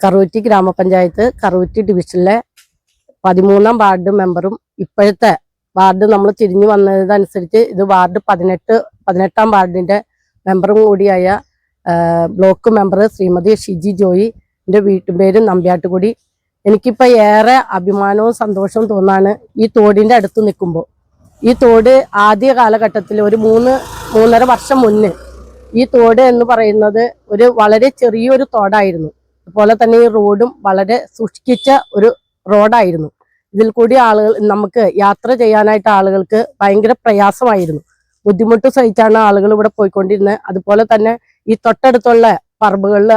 കറൂറ്റി ഗ്രാമപഞ്ചായത്ത് കറൂറ്റി ഡിവിഷനിലെ പതിമൂന്നാം വാർഡ് മെമ്പറും ഇപ്പോഴത്തെ വാർഡ് നമ്മൾ തിരിഞ്ഞു വന്നതനുസരിച്ച് ഇത് വാർഡ് പതിനെട്ട് പതിനെട്ടാം വാർഡിന്റെ മെമ്പറും കൂടിയായ ബ്ലോക്ക് മെമ്പർ ശ്രീമതി ഷിജി ജോയി എന്റെ വീട്ടുപേര് നമ്പ്യാട്ടുകുടി. എനിക്കിപ്പോൾ ഏറെ അഭിമാനവും സന്തോഷവും തോന്നാണ് ഈ തോടിന്റെ അടുത്ത് നിൽക്കുമ്പോൾ. ഈ തോട് ആദ്യ കാലഘട്ടത്തിൽ ഒരു മൂന്ന് മൂന്നര വർഷം മുന്നേ ഈ തോട് എന്ന് പറയുന്നത് ഒരു വളരെ ചെറിയൊരു തോടായിരുന്നു. അതുപോലെ തന്നെ ഈ റോഡും വളരെ സൂക്ഷിച്ച ഒരു റോഡായിരുന്നു. ഇതിൽ കൂടി ആളുകൾ നമുക്ക് യാത്ര ചെയ്യാനായിട്ട് ആളുകൾക്ക് ഭയങ്കര പ്രയാസമായിരുന്നു. ബുദ്ധിമുട്ട് സഹിച്ചാണ് ആളുകൾ ഇവിടെ പോയിക്കൊണ്ടിരുന്നത്. അതുപോലെ തന്നെ ഈ തൊട്ടടുത്തുള്ള പറമ്പുകളിൽ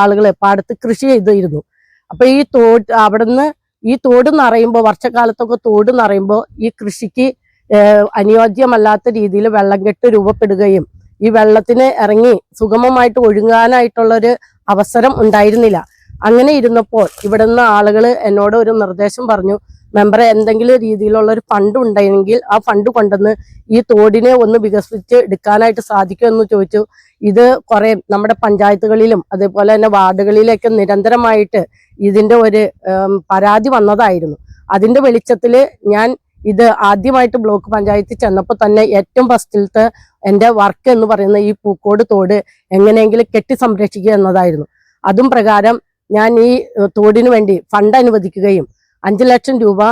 ആളുകൾ പാടത്ത് കൃഷി ചെയ്തിരുന്നു. അപ്പൊ ഈ തോട് അവിടുന്ന് ഈ തോട് നിറയുമ്പോൾ വർഷക്കാലത്തൊക്കെ തോട് നിറയുമ്പോൾ ഈ കൃഷിക്ക് അനുയോജ്യമല്ലാത്ത രീതിയിൽ വെള്ളം കെട്ട് രൂപപ്പെടുകയും ഈ വെള്ളത്തിന് ഇറങ്ങി സുഗമമായിട്ട് ഒഴുങ്ങാനായിട്ടുള്ളൊരു അവസരം ഉണ്ടായിരുന്നില്ല. അങ്ങനെ ഇരുന്നപ്പോൾ ഇവിടുന്ന് ആളുകൾ എന്നോട് ഒരു നിർദ്ദേശം പറഞ്ഞു മെമ്പറെ എന്തെങ്കിലും രീതിയിലുള്ള ഒരു ഫണ്ട് ഉണ്ടെങ്കിൽ ആ ഫണ്ട് കൊണ്ടുവന്ന് ഈ തോടിനെ ഒന്ന് വികസിപ്പിച്ച് എടുക്കാനായിട്ട് സാധിക്കുമെന്ന് ചോദിച്ചു. ഇത് കുറെ നമ്മുടെ പഞ്ചായത്തുകളിലും അതേപോലെ തന്നെ വാർഡുകളിലൊക്കെ നിരന്തരമായിട്ട് ഇതിന്റെ ഒരു പരാതി വന്നതായിരുന്നു. അതിന്റെ വെളിച്ചത്തിൽ ഞാൻ ഇത് ആദ്യമായിട്ട് ബ്ലോക്ക് പഞ്ചായത്തിൽ ചെന്നപ്പോൾ തന്നെ ഏറ്റവും ഫസ്റ്റിലത്തെ എന്റെ വർക്ക് എന്ന് പറയുന്ന ഈ പൂക്കോട് തോട് എങ്ങനെയെങ്കിലും കെട്ടി സംരക്ഷിക്കുക എന്നതായിരുന്നു. അതും പ്രകാരം ഞാൻ ഈ തോടിന് വേണ്ടി ഫണ്ട് അനുവദിക്കുകയും അഞ്ച് ലക്ഷം രൂപ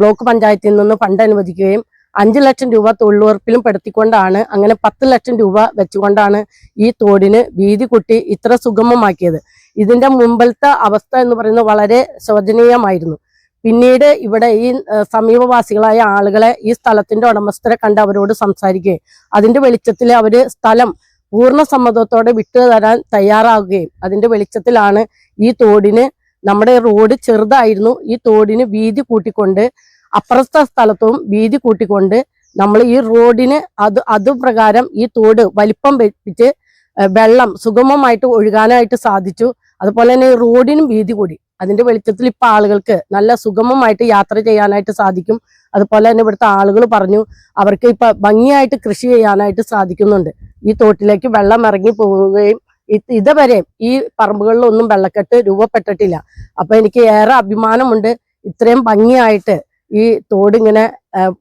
ബ്ലോക്ക് പഞ്ചായത്തിൽ നിന്ന് ഫണ്ട് അനുവദിക്കുകയും അഞ്ച് ലക്ഷം രൂപ തൊഴിലുറപ്പിലും പെടുത്തിക്കൊണ്ടാണ് അങ്ങനെ പത്ത് ലക്ഷം രൂപ വെച്ചുകൊണ്ടാണ് ഈ തോടിന് വീതി കുട്ടി ഇത്ര സുഗമമാക്കിയത്. ഇതിന്റെ മുമ്പിലത്തെ അവസ്ഥ എന്ന് പറയുന്നത് വളരെ ശോചനീയമായിരുന്നു. പിന്നീട് ഇവിടെ ഈ സമീപവാസികളായ ആളുകളെ ഈ സ്ഥലത്തിന്റെ ഉടമസ്ഥരെ കണ്ട് അവരോട് സംസാരിക്കുകയും അതിന്റെ വെളിച്ചത്തിൽ അവർ സ്ഥലം പൂർണ സമ്മതത്തോടെ വിട്ടു തരാൻ തയ്യാറാവുകയും അതിന്റെ വെളിച്ചത്തിലാണ് ഈ തോടിന് നമ്മുടെ റോഡ് ചെറുതായിരുന്നു. ഈ തോടിന് വീതി കൂട്ടിക്കൊണ്ട് അപ്പുറത്തെ സ്ഥലത്തും വീതി കൂട്ടിക്കൊണ്ട് നമ്മൾ ഈ റോഡിന് അത് അതുപ്രകാരം ഈ തോട് വലിപ്പം വെപ്പിച്ച് വെള്ളം സുഗമമായിട്ട് ഒഴുകാനായിട്ട് സാധിച്ചു. അതുപോലെ തന്നെ റോഡിനും വീതി കൂടി. അതിന്റെ വെളിച്ചത്തിൽ ഇപ്പൊ ആളുകൾക്ക് നല്ല സുഗമമായിട്ട് യാത്ര ചെയ്യാനായിട്ട് സാധിക്കും. അതുപോലെ തന്നെ ഇവിടുത്തെ ആളുകൾ പറഞ്ഞു അവർക്ക് ഇപ്പൊ ഭംഗിയായിട്ട് കൃഷി ചെയ്യാനായിട്ട് സാധിക്കുന്നുണ്ട്. ഈ തോട്ടിലേക്ക് വെള്ളം ഇറങ്ങി പോവുകയും ഇത് ഇതുവരെ ഈ പറമ്പുകളിലൊന്നും വെള്ളക്കെട്ട് രൂപപ്പെട്ടിട്ടില്ല. അപ്പൊ എനിക്ക് ഏറെ അഭിമാനമുണ്ട് ഇത്രയും ഭംഗിയായിട്ട് ഈ തോടിങ്ങനെ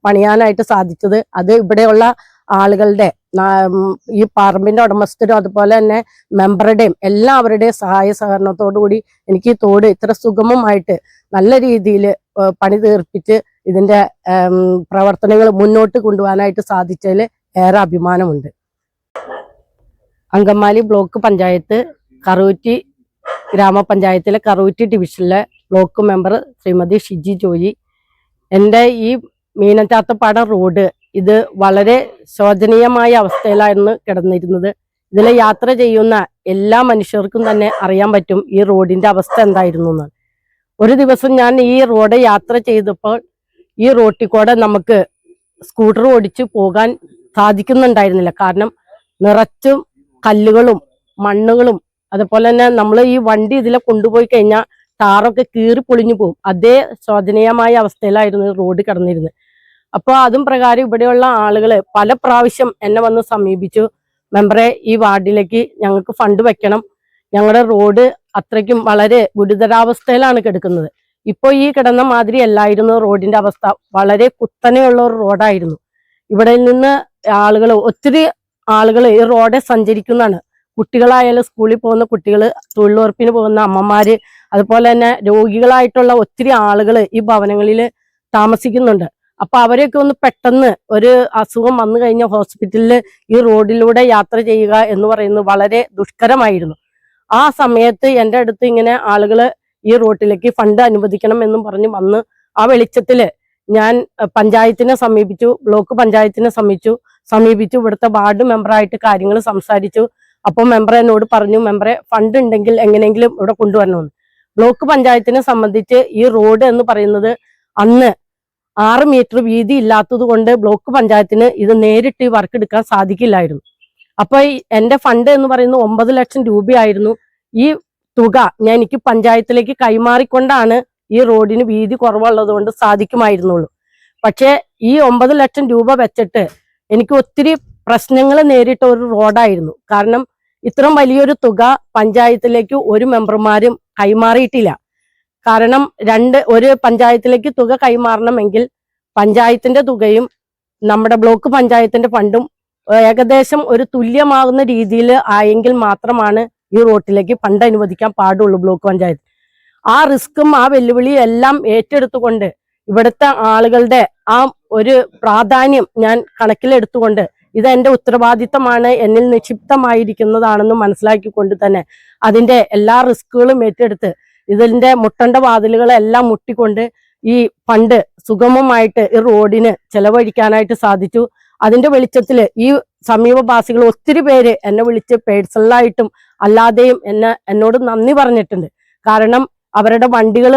പണിയാനായിട്ട് സാധിച്ചത്. അത് ഇവിടെയുള്ള ആളുകളുടെ ഈ പറമ്പിന്റെ ഉടമസ്ഥരും അതുപോലെ തന്നെ മെമ്പറുടെയും എല്ലാവരുടെയും സഹായ സഹകരണത്തോടു കൂടി എനിക്ക് ഈ തോട് ഇത്ര സുഗമമായിട്ട് നല്ല രീതിയിൽ പണി തീർപ്പിച്ച് ഇതിന്റെ പ്രവർത്തനങ്ങൾ മുന്നോട്ട് കൊണ്ടുപോകാനായിട്ട് സാധിച്ചതിൽ ഏറെ അഭിമാനമുണ്ട്. അങ്കമാലി ബ്ലോക്ക് പഞ്ചായത്ത് കറൂറ്റി ഗ്രാമപഞ്ചായത്തിലെ കറൂറ്റി ഡിവിഷനിലെ ബ്ലോക്ക് മെമ്പർ ശ്രീമതി ഷിജി ജോയി എന്റെ ഈ മീനച്ചാത്തപ്പാടം റോഡ് ഇത് വളരെ ശോചനീയമായ അവസ്ഥയിലായിരുന്നു കിടന്നിരുന്നത്. ഇതിലെ യാത്ര ചെയ്യുന്ന എല്ലാ മനുഷ്യർക്കും തന്നെ അറിയാൻ പറ്റും ഈ റോഡിന്റെ അവസ്ഥ എന്തായിരുന്നു എന്ന്. ഒരു ദിവസം ഞാൻ ഈ റോഡ് യാത്ര ചെയ്തപ്പോൾ ഈ റോട്ടിൽ കൂടെ നമുക്ക് സ്കൂട്ടർ ഓടിച്ചു പോകാൻ സാധിക്കുന്നുണ്ടായിരുന്നില്ല. കാരണം നിറച്ചും കല്ലുകളും മണ്ണുകളും അതുപോലെ തന്നെ നമ്മൾ ഈ വണ്ടി ഇതിലെ കൊണ്ടുപോയി കഴിഞ്ഞാൽ ടാറൊക്കെ കീറി പൊളിഞ്ഞു പോകും. അതേ ശോചനീയമായ അവസ്ഥയിലായിരുന്നു റോഡ് കിടന്നിരുന്നത്. അപ്പോൾ അതും പ്രകാരം ഇവിടെയുള്ള ആളുകൾ പല പ്രാവശ്യം എന്നെ വന്ന് സമീപിച്ചു. മെമ്പറെ ഈ വാർഡിലേക്ക് ഞങ്ങൾക്ക് ഫണ്ട് വെക്കണം. ഞങ്ങളുടെ റോഡ് അത്രയ്ക്കും വളരെ ഗുരുതരാവസ്ഥയിലാണ് കിടക്കുന്നത്. ഇപ്പോൾ ഈ കിടന്ന മാതിരി അല്ലായിരുന്നു റോഡിന്റെ അവസ്ഥ. വളരെ കുത്തനെയുള്ള ഒരു റോഡായിരുന്നു. ഇവിടെ നിന്ന് ആളുകൾ ഒത്തിരി ആളുകൾ ഈ റോഡെ സഞ്ചരിക്കുന്നതാണ്. കുട്ടികളായാലും സ്കൂളിൽ പോകുന്ന കുട്ടികൾ തൊഴിലുറപ്പിന് പോകുന്ന അമ്മമാര് അതുപോലെ തന്നെ രോഗികളായിട്ടുള്ള ഒത്തിരി ആളുകൾ ഈ ഭവനങ്ങളിൽ താമസിക്കുന്നുണ്ട്. അപ്പൊ അവരെയൊക്കെ ഒന്ന് പെട്ടെന്ന് ഒരു അസുഖം വന്നു കഴിഞ്ഞ ഹോസ്പിറ്റലിൽ ഈ റോഡിലൂടെ യാത്ര ചെയ്യുക എന്ന് പറയുന്നത് വളരെ ദുഷ്കരമായിരുന്നു. ആ സമയത്ത് എന്റെ അടുത്ത് ഇങ്ങനെ ആളുകൾ ഈ റോട്ടിലേക്ക് ഫണ്ട് അനുവദിക്കണം എന്നും പറഞ്ഞ് വന്ന് ആ വെളിച്ചത്തിൽ ഞാൻ പഞ്ചായത്തിനെ സമീപിച്ചു ബ്ലോക്ക് പഞ്ചായത്തിനെ സമീപിച്ചു സമീപിച്ചു ഇവിടുത്തെ വാർഡ് മെമ്പറായിട്ട് കാര്യങ്ങൾ സംസാരിച്ചു. അപ്പോൾ മെമ്പർ എന്നോട് പറഞ്ഞു മെമ്പറെ ഫണ്ട് ഉണ്ടെങ്കിൽ എങ്ങനെയെങ്കിലും ഇവിടെ കൊണ്ടുവരണമെന്ന്. ബ്ലോക്ക് പഞ്ചായത്തിനെ സംബന്ധിച്ച് ഈ റോഡ് എന്ന് പറയുന്നത് അന്ന് ആറ് മീറ്റർ വീതി ഇല്ലാത്തത് കൊണ്ട് ബ്ലോക്ക് പഞ്ചായത്തിന് ഇത് നേരിട്ട് വർക്ക് എടുക്കാൻ സാധിക്കില്ലായിരുന്നു. അപ്പൊ ഈ എന്റെ ഫണ്ട് എന്ന് പറയുന്ന ഒമ്പത് ലക്ഷം രൂപയായിരുന്നു. ഈ തുക ഞാൻ എനിക്ക് പഞ്ചായത്തിലേക്ക് കൈമാറിക്കൊണ്ടാണ് ഈ റോഡിന് വീതി കുറവുള്ളത് കൊണ്ട് സാധിക്കുമായിരുന്നുള്ളൂ. പക്ഷേ ഈ ഒമ്പത് ലക്ഷം രൂപ വെച്ചിട്ട് എനിക്ക് ഒത്തിരി പ്രശ്നങ്ങൾ നേരിട്ട ഒരു റോഡായിരുന്നു കാരണം ഇത്രയും വലിയൊരു തുക പഞ്ചായത്തിലേക്ക് ഒരു മെമ്പർമാരും കൈമാറിയിട്ടില്ല. കാരണം രണ്ട് ഒരു പഞ്ചായത്തിലേക്ക് തുക കൈമാറണമെങ്കിൽ പഞ്ചായത്തിന്റെ തുകയും നമ്മുടെ ബ്ലോക്ക് പഞ്ചായത്തിന്റെ ഫണ്ടും ഏകദേശം ഒരു തുല്യമാകുന്ന രീതിയിൽ ആയെങ്കിൽ മാത്രമാണ് ഈ റോട്ടിലേക്ക് ഫണ്ട് അനുവദിക്കാൻ പാടുള്ളൂ ബ്ലോക്ക് പഞ്ചായത്ത്. ആ റിസ്ക്കും ആ വെല്ലുവിളിയും എല്ലാം ഏറ്റെടുത്തുകൊണ്ട് ഇവിടുത്തെ ആളുകളുടെ ആ ഒരു പ്രാധാന്യം ഞാൻ കണക്കിലെടുത്തുകൊണ്ട് ഇത് എന്റെ ഉത്തരവാദിത്തമാണ് എന്നിൽ നിക്ഷിപ്തമായിരിക്കുന്നതാണെന്ന് മനസ്സിലാക്കിക്കൊണ്ട് തന്നെ അതിന്റെ എല്ലാ റിസ്കുകളും ഏറ്റെടുത്ത് ഇതിന്റെ മുട്ടണ്ട വാതിലുകളെല്ലാം മുട്ടിക്കൊണ്ട് ഈ ഫണ്ട് സുഗമമായിട്ട് ഈ റോഡിന് ചെലവഴിക്കാനായിട്ട് സാധിച്ചു. അതിന്റെ വെളിച്ചത്തിൽ ഈ സമീപവാസികൾ ഒത്തിരി പേര് എന്നെ വിളിച്ച് പേഴ്സണലായിട്ടും അല്ലാതെയും എന്നെ എന്നോട് നന്ദി പറഞ്ഞിട്ടുണ്ട്. കാരണം അവരുടെ വണ്ടികൾ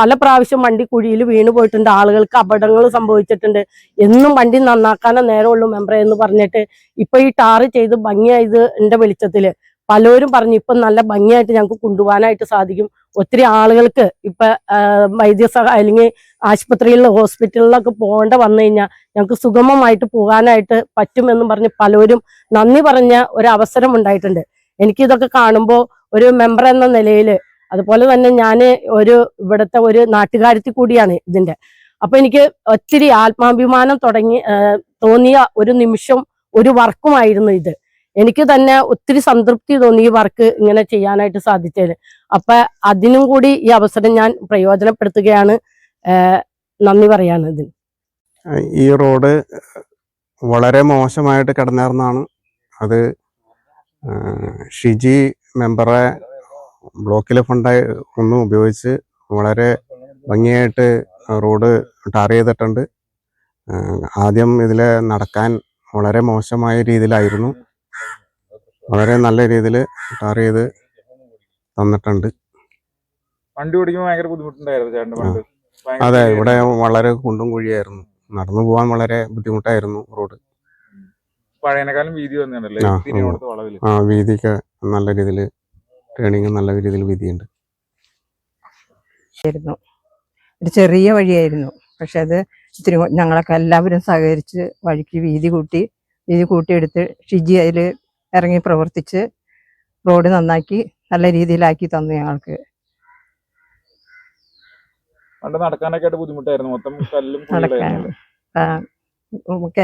പല പ്രാവശ്യം വണ്ടി കുഴിയിൽ വീണു പോയിട്ടുണ്ട്. ആളുകൾക്ക് അപകടങ്ങൾ സംഭവിച്ചിട്ടുണ്ട്. എന്നും വണ്ടി നന്നാക്കാനേ നേരമുള്ളൂ മെമ്പറെ എന്ന് പറഞ്ഞിട്ട് ഇപ്പൊ ഈ ടാറ് ചെയ്ത് ഭംഗിയായത് എന്റെ വെളിച്ചത്തിൽ. പലരും പറഞ്ഞു ഇപ്പൊ നല്ല ഭംഗിയായിട്ട് ഞങ്ങൾക്ക് കൊണ്ടുപോകാനായിട്ട് സാധിക്കും. ഒത്തിരി ആളുകൾക്ക് ഇപ്പൊ വൈദ്യസഹ അല്ലെങ്കിൽ ആശുപത്രിയിലുള്ള ഹോസ്പിറ്റലിലൊക്കെ പോകേണ്ട വന്നു കഴിഞ്ഞാൽ ഞങ്ങൾക്ക് സുഗമമായിട്ട് പോകാനായിട്ട് പറ്റുമെന്നും പറഞ്ഞ് പലരും നന്ദി പറഞ്ഞ ഒരു അവസരം ഉണ്ടായിട്ടുണ്ട് എനിക്കിതൊക്കെ കാണുമ്പോൾ ഒരു മെമ്പർ എന്ന നിലയിൽ അതുപോലെ തന്നെ ഞാൻ ഒരു ഇവിടുത്തെ ഒരു നാട്ടുകാരത്തി കൂടിയാണ് ഇതിന്റെ അപ്പൊ എനിക്ക് ഒത്തിരി ആത്മാഭിമാനം തുടങ്ങി തോന്നിയ ഒരു നിമിഷം ഒരു വർക്കുമായിരുന്നു ഇത്. എനിക്ക് തന്നെ ഒത്തിരി സംതൃപ്തി തോന്നി ഈ വർക്ക് ഇങ്ങനെ ചെയ്യാനായിട്ട് സാധിച്ചതിന്. അപ്പൊ അതിനും കൂടി ഈ അവസരം ഞാൻ പ്രയോജനപ്പെടുത്തുകയാണ് നന്ദി പറയാണ് ഇതിന്. ഈ റോഡ് വളരെ മോശമായിട്ട് കിടന്നിരുന്നാണ് അത് ഷിജി മെമ്പറെ ബ്ലോക്കിലെ ഫണ്ടായി ഒന്നും ഉപയോഗിച്ച് വളരെ ഭംഗിയായിട്ട് റോഡ് ടാർ ചെയ്തിട്ടുണ്ട്. ആദ്യം ഇതിൽ നടക്കാൻ വളരെ മോശമായ രീതിയിലായിരുന്നു. വളരെ നല്ല രീതിയിൽ ടാർ ചെയ്ത് തന്നിട്ടുണ്ട്. വണ്ടി ഓടിക്കുമ്പോൾ ഭയങ്കര ബുദ്ധിമുട്ടുണ്ടായിരുന്നു പണ്ട് അതെ. ഇവിടെ വളരെ കുണ്ടും കുഴിയായിരുന്നു. നടന്നു പോകാൻ വളരെ ബുദ്ധിമുട്ടായിരുന്നു റോഡ്. പഴയനേക്കാളും വീതി വന്നിട്ടുണ്ടല്ലേ? ആ, വീതിയൊക്കെ നല്ല രീതിയിൽ ടേണിങ് നല്ല രീതിയിൽ വീതിയുണ്ട്. ആയിരുന്നു. ഒരു ചെറിയ വഴിയായിരുന്നു. പക്ഷെ അത് ഇത്തിരി ഞങ്ങളൊക്കെ എല്ലാവരും സഹകരിച്ച് വഴിക്ക് വീതി കൂട്ടി വീതി കൂട്ടിയെടുത്ത് ഷിജി അതിൽ ഇറങ്ങി പ്രവർത്തിച്ച് റോഡ് നന്നാക്കി നല്ല രീതിയിലാക്കി തന്നു ഞങ്ങൾക്ക്. പണ്ട് നടക്കാനൊക്കെ ബുദ്ധിമുട്ടായിരുന്നു. മൊത്തം കല്ലും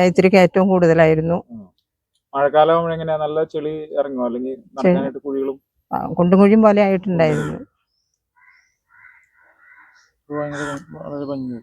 ഇത്തിരി കയറ്റവും കൂടുതലായിരുന്നു. മഴക്കാലം എങ്ങനെയാ? നല്ല ചെളി ഇറങ്ങുമോ? അല്ലെങ്കിൽ നടക്കാനായിട്ട് കുഴികളും? കുണ്ടും കുഴിയും പോലെ ആയിട്ടുണ്ടായിരുന്നു. ഭയങ്കര വളരെ ഭംഗി